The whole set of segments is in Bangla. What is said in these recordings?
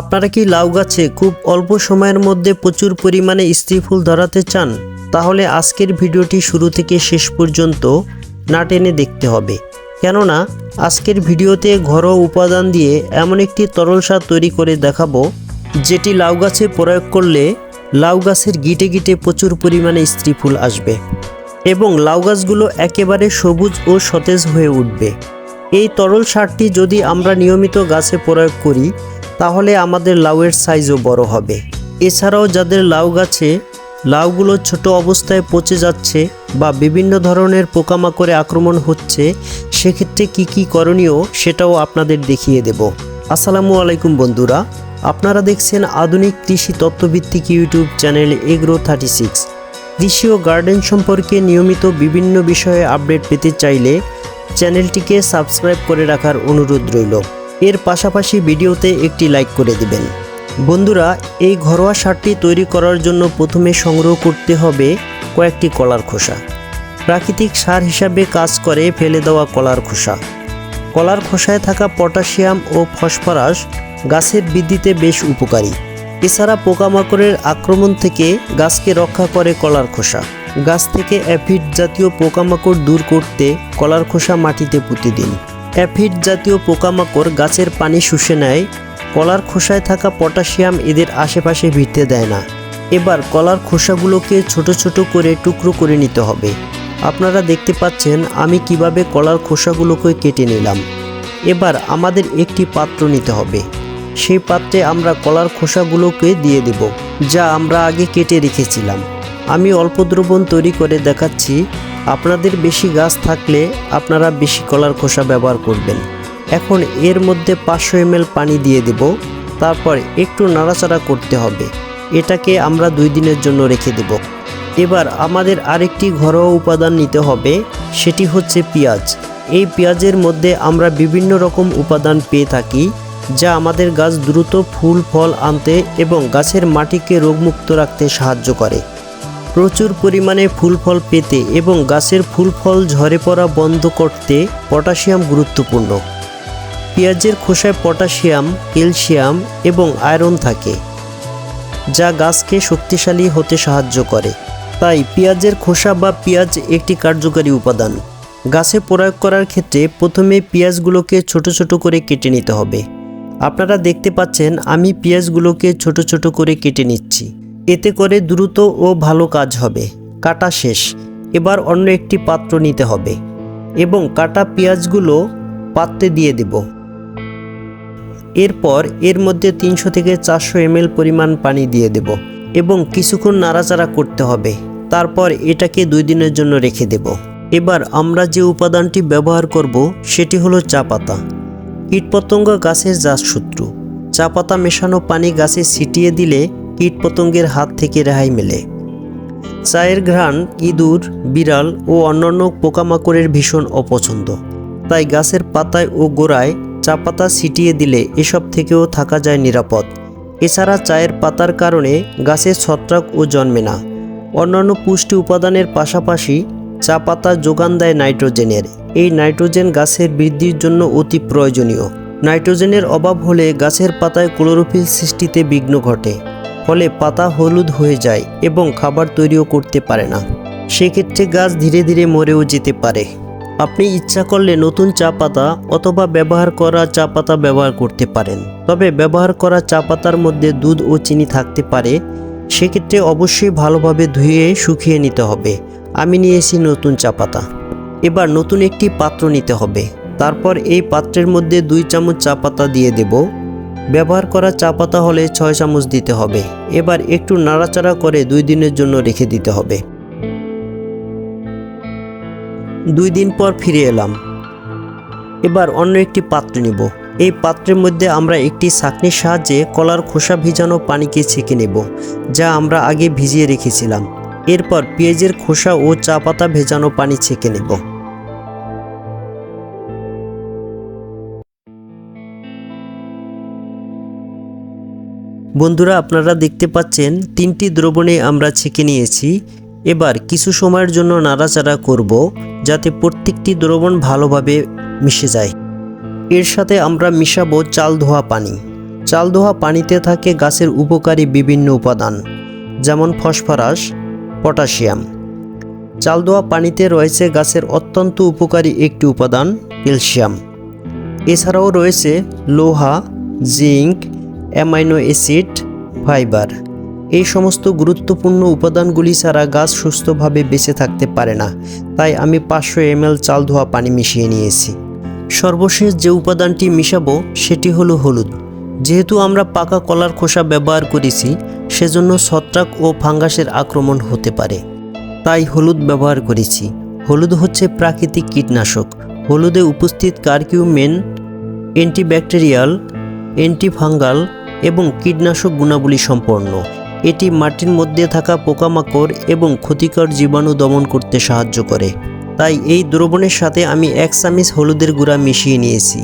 আপনারা কি লাউ গাছে খুব অল্প সময়ের মধ্যে প্রচুর পরিমাণে স্ত্রী ফুল ধরাতে চান? তাহলে আজকের ভিডিওটি শুরু থেকে শেষ পর্যন্ত না টেনে দেখতে হবে। কেননা, আজকের ভিডিওতে ঘরোয়া উপাদান দিয়ে এমন একটি তরল সার তৈরি করে দেখাবো, যেটি লাউ গাছে প্রয়োগ করলে লাউ গাছের গিটে গিটে প্রচুর পরিমাণে স্ত্রী ফুল আসবে এবং লাউ গাছগুলো একেবারে সবুজ ও সতেজ হয়ে উঠবে। এই তরল সারটি যদি আমরা নিয়মিত গাছে প্রয়োগ করি তাহলে আমাদের লাউয়ের সাইজও বড় হবে। এছাড়াও যাদের লাউ গাছে, লাউগুলো ছোট অবস্থায় পচে যাচ্ছে বা বিভিন্ন ধরনের পোকামাকড়ে আক্রমণ হচ্ছে, সেক্ষেত্রে কি কি করণীয় সেটাও আপনাদের দেখিয়ে দেব। আসসালামু আলাইকুম বন্ধুরা, আপনারা দেখছেন আধুনিক কৃষি তত্ত্বভিত্তিক YouTube channel agro thirty six. কৃষি ও গার্ডেন সম্পর্কে নিয়মিত বিভিন্ন বিষয়ে আপডেট পেতে চাইলে চ্যানেলটিকে সাবস্ক্রাইব করে রাখার অনুরোধ রইল। এর পাশাপাশি ভিডিওতে একটি লাইক করে দেবেন। বন্ধুরা, এই ঘরোয়া সারটি তৈরি করার জন্য প্রথমে সংগ্রহ করতে হবে কয়েকটি কলার খোসা। প্রাকৃতিক সার হিসাবে কাজ করে ফেলে দেওয়া কলার খোসা। কলার খোসায় থাকা পটাশিয়াম ও ফসফরাস গাছের বৃদ্ধিতে বেশ উপকারী। এছাড়া পোকামাকড়ের আক্রমণ থেকে গাছকে রক্ষা করে কলার খোসা। গাছ থেকে অ্যাফিড জাতীয় পোকামাকড় দূর করতে কলার খোসা মাটিতে পুঁতে দিন। অ্যাফিড জাতীয় পোকামাকড় গাছের পানি শুষে নেয়, কলার খোসায় থাকা পটাশিয়াম এদের আশেপাশে ভিড়তে দেয় না। এবার কলার খোসাগুলোকে ছোট ছোট করে টুকরো করে নিতে হবে। আপনারা দেখতে পাচ্ছেন আমি কীভাবে কলার খোসাগুলোকে কেটে নিলাম। এবার আমাদের একটি পাত্র নিতে হবে। সেই পাত্রে আমরা কলার খোসাগুলোকে দিয়ে দেব, যা আমরা আগে কেটে রেখেছিলাম। আমি অল্প দ্রবণ তৈরি করে দেখাচ্ছি। আপনাদের বেশি গাছ থাকলে আপনারা বেশি কলার খোসা ব্যবহার করবেন। এখন এর মধ্যে পাঁচশো এমএল পানি দিয়ে দেব, তারপর একটু নাড়াচাড়া করতে হবে। এটাকে আমরা দুই দিনের জন্য রেখে দেব। এবার আমাদের আরেকটি ঘরোয়া উপাদান নিতে হবে, সেটি হচ্ছে পেঁয়াজ। এই পেঁয়াজের মধ্যে আমরা বিভিন্ন রকম উপাদান পেয়ে থাকি, যা আমাদের গাছ দ্রুত ফুল, ফল আনতে এবং গাছের মাটিকে রোগমুক্ত রাখতে সাহায্য করে। প্রচুর পরিমাণে ফুল ফল পেতে এবং গাছের ফুল ফল ঝরে পড়া বন্ধ করতে পটাশিয়াম গুরুত্বপূর্ণ। পেঁয়াজের খোসায় পটাশিয়াম, ক্যালসিয়াম এবং আয়রন থাকে, যা গাছকে শক্তিশালী হতে সাহায্য করে। তাই পেঁয়াজের খোসা বা পেঁয়াজ একটি কার্যকারী উপাদান। গাছে প্রয়োগ করার ক্ষেত্রে প্রথমে পেঁয়াজগুলোকে ছোট ছোট করে কেটে নিতে হবে। আপনারা দেখতে পাচ্ছেন, আমি পেঁয়াজগুলোকে ছোট ছোট করে কেটে নিচ্ছি। এতে করে দ্রুত ও ভালো কাজ হবে। কাটা শেষ। এবার অন্য একটি পাত্র নিতে হবে এবং কাটা পেঁয়াজগুলো পাত্রে দিয়ে দেব। এরপর এর মধ্যে তিনশো থেকে চারশো এমএল পরিমাণ পানি দিয়ে দেব এবং কিছুক্ষণ নাড়াচাড়া করতে হবে। তারপর এটাকে দুই দিনের জন্য রেখে দেব। এবার আমরা যে উপাদানটি ব্যবহার করব সেটি হলো চা পাতা। কীটপতঙ্গ গাছের জাতশত্রু চা পাতা মেশানো পানি গাছে ছিটিয়ে দিলে কীটপতঙ্গের হাত থেকে রেহাই মেলে। চায়ের ঘ্রাণ, ইঁদুর, বিড়াল ও অন্যান্য পোকামাকড়ের ভীষণ অপছন্দ। তাই গাছের পাতায় ও গোড়ায় চা পাতা ছিটিয়ে দিলে এসব থেকেও থাকা যায় নিরাপদ। এছাড়া চায়ের পাতার কারণে গাছে ছত্রাক ও জন্মে না। অন্যান্য পুষ্টি উপাদানের পাশাপাশি চা পাতা যোগান দেয় নাইট্রোজেনের। এই নাইট্রোজেন গাছের বৃদ্ধির জন্য অতি প্রয়োজনীয়। নাইট্রোজেনের অভাব হলে গাছের পাতায় ক্লোরোফিল সৃষ্টিতে বিঘ্ন ঘটে। ফলে পাতা হলুদ হয়ে যায় এবং খাবার তৈরিও করতে পারে না। সেক্ষেত্রে গাছ ধীরে ধীরে মরেও যেতে পারে। আপনি ইচ্ছা করলে নতুন চা পাতা অথবা ব্যবহার করা চা পাতা ব্যবহার করতে পারেন। তবে ব্যবহার করা চা পাতার মধ্যে দুধ ও চিনি থাকতে পারে। সেক্ষেত্রে অবশ্যই ভালোভাবে ধুয়ে শুকিয়ে নিতে হবে। আমি নিয়েছি নতুন চা পাতা। এবার নতুন একটি পাত্র নিতে হবে। তারপর এই পাত্রের মধ্যে দুই চামচ চা পাতা দিয়ে দেব। ব্যবহার করা চা পাতা হলে ছয় চামচ দিতে হবে। এবার একটু নাড়াচাড়া করে দুই দিনের জন্য রেখে দিতে হবে। দুই দিন পর ফিরে এলাম। এবার অন্য একটি পাত্র নিব। এই পাত্রের মধ্যে আমরা একটি ছাঁকনির সাহায্যে কলার খোসা ভিজানো পানিকে ছেঁকে নেব, যা আমরা আগে ভিজিয়ে রেখেছিলাম। এরপর পেঁয়াজের খোসা ও চা পাতা ভেজানো পানি ছেঁকে নেব। বন্ধুরা, আপনারা দেখতে পাচ্ছেন, তিনটি দ্রবণে আমরা ছেঁকে নিয়েছি। এবার কিছু সময়ের জন্য নাড়াচাড়া করব, যাতে প্রত্যেকটি দ্রবণ ভালোভাবে মিশে যায়। এর সাথে আমরা মিশাবো চাল ধোয়া পানি। চাল ধোয়া পানিতে থাকে গাছের উপকারী বিভিন্ন উপাদান, যেমন ফসফরাস, পটাশিয়াম। চাল ধোয়া পানিতে রয়েছে গাছের অত্যন্ত উপকারী একটি উপাদান, ক্যালসিয়াম। এছাড়াও রয়েছে লোহা জিঙ্ক অ্যামাইনো অ্যাসিড, ফাইবার। এই সমস্ত গুরুত্বপূর্ণ উপাদানগুলি ছাড়া গাছ সুস্থভাবে বেঁচে থাকতে পারে না, তাই আমি পাঁচশো এমএল চাল ধোয়া পানি মিশিয়ে নিয়েছি। সর্বশেষ যে উপাদানটি মিশাবো, সেটি হলো হলুদ। যেহেতু আমরা পাকা কলার খোসা ব্যবহার করেছি, সেজন্য ছত্রাক ও ফাঙ্গাসের আক্রমণ হতে পারে। তাই হলুদ ব্যবহার করেছি। হলুদ হচ্ছে প্রাকৃতিক কীটনাশক। হলুদে উপস্থিত কার্কিউমেন, অ্যান্টিব্যাকটেরিয়াল, অ্যান্টিফাঙ্গাল এবং কীটনাশক গুণাবলী সম্পন্ন। এটি মাটির মধ্যে থাকা পোকামাকড় এবং ক্ষতিকর জীবাণু দমন করতে সাহায্য করে। তাই এই দ্রবণের সাথে আমি এক চামিচ হলুদের গুঁড়া মিশিয়ে নিয়েছি।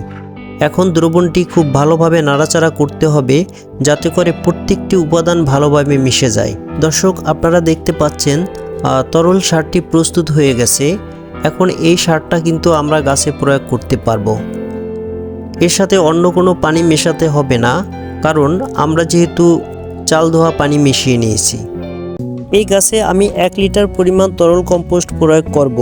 এখন দ্রবণটি খুব ভালোভাবে নাড়াচাড়া করতে হবে যাতে করে প্রত্যেকটি উপাদান ভালোভাবে মিশে যায়। দর্শক, আপনারা দেখতে পাচ্ছেন তরল সারটি প্রস্তুত হয়ে গেছে। এখন এই সারটা কিন্তু আমরা গাছে প্রয়োগ করতে পারব। এর সাথে অন্য কোনো পানি মেশাতে হবে না। কারণ আমরা যেহেতু চাল ধোয়া পানি মিশিয়ে নিয়েছি। এই গাছে আমি এক লিটার পরিমাণ তরল কম্পোস্ট প্রয়োগ করব,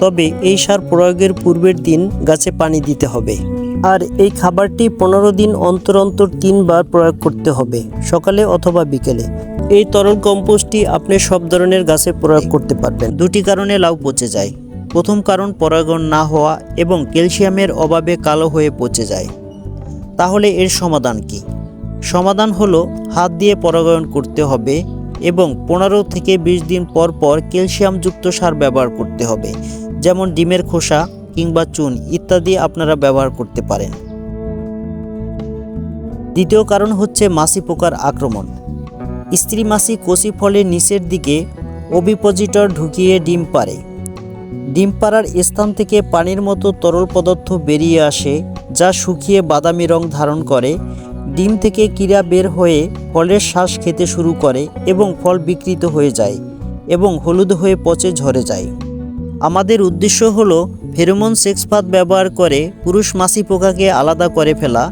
তবে এই সার প্রয়োগের পূর্বের দিন গাছে পানি দিতে হবে। আর এই খাবারটি পনেরো দিন অন্তর অন্তর তিনবার প্রয়োগ করতে হবে, সকালে অথবা বিকেলে। এই তরল কম্পোস্টটি আপনি সব ধরনের গাছে প্রয়োগ করতে পারবেন। দুটি কারণে লাউ পচে যায়। প্রথম কারণ, পরাগণ না হওয়া এবং ক্যালসিয়ামের অভাবে কালো হয়ে পচে যায়। তাহলে এর সমাধান কি? সমাধান হলো হাত দিয়ে পরাগায়ন করতে হবে এবং পনেরো থেকে বিশ দিন পর পর ক্যালসিয়ামযুক্ত সার ব্যবহার করতে হবে, যেমন ডিমের খোসা কিংবা চুন ইত্যাদি আপনারা ব্যবহার করতে পারেন। দ্বিতীয় কারণ হচ্ছে মাছি পোকার আক্রমণ। স্ত্রী মাছি কচি ফলের নিচের দিকে ওবিপোজিটর ঢুকিয়ে ডিম পারে ডিম পাড়ার স্থান থেকে পানির মতো তরল পদার্থ বেরিয়ে আসে, যা শুকিয়ে বাদামি রং ধারণ করে ডিম থেকে কিরা বের হয়ে ফলের শ্বাস খেতে শুরু করে এবং ফল বিকৃত হয়ে যায় এবং হলুদ হয়ে পচে ঝরে যায়। আমাদের উদ্দেশ্য হলো ফেরোমন সেক্সপাত ব্যবহার করে পুরুষ মাসি পোকাকে আলাদা করে ফেলা।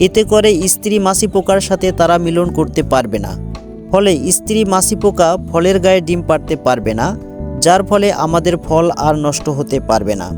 এতে করে স্ত্রী মাসি পোকার সাথে তারা মিলন করতে পারবে না। ফলে স্ত্রী মাসি পোকা ফলের গায়ে ডিম পাড়তে পারবে না, যার ফলে আমাদের ফল আর নষ্ট হতে পারবে না।